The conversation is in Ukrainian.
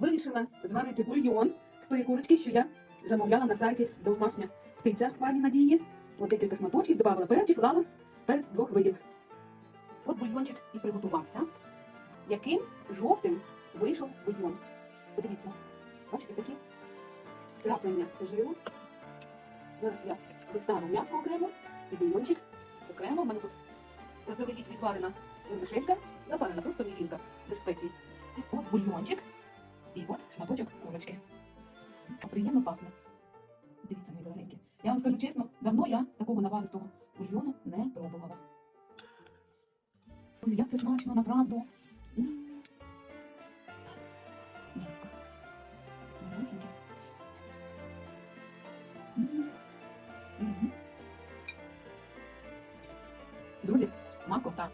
Вирішила зварити бульйон з тої курочки, що я замовляла на сайті домашня птиця в пані Надії. От декілька шматочків, додавала перчик, клала перець двох видів. От бульйончик і приготувався. Яким жовтим вийшов бульйон. Подивіться, бачите, такі краплення жиру. Зараз я достану м'ясо окремо і бульйончик окремо. У мене тут заздалегідь відварена вермишелька, запарена просто мівінка без спецій. І от бульйончик і от шматочок курочки. Приємно пахне. Дивіться, мої дорогенькі. Я вам скажу чесно, давно я такого наваристого бульйону не пробувала. Друзі, як це смачно, направду. М'яско. Малесеньке. М. Мгм. Друзі, смакота.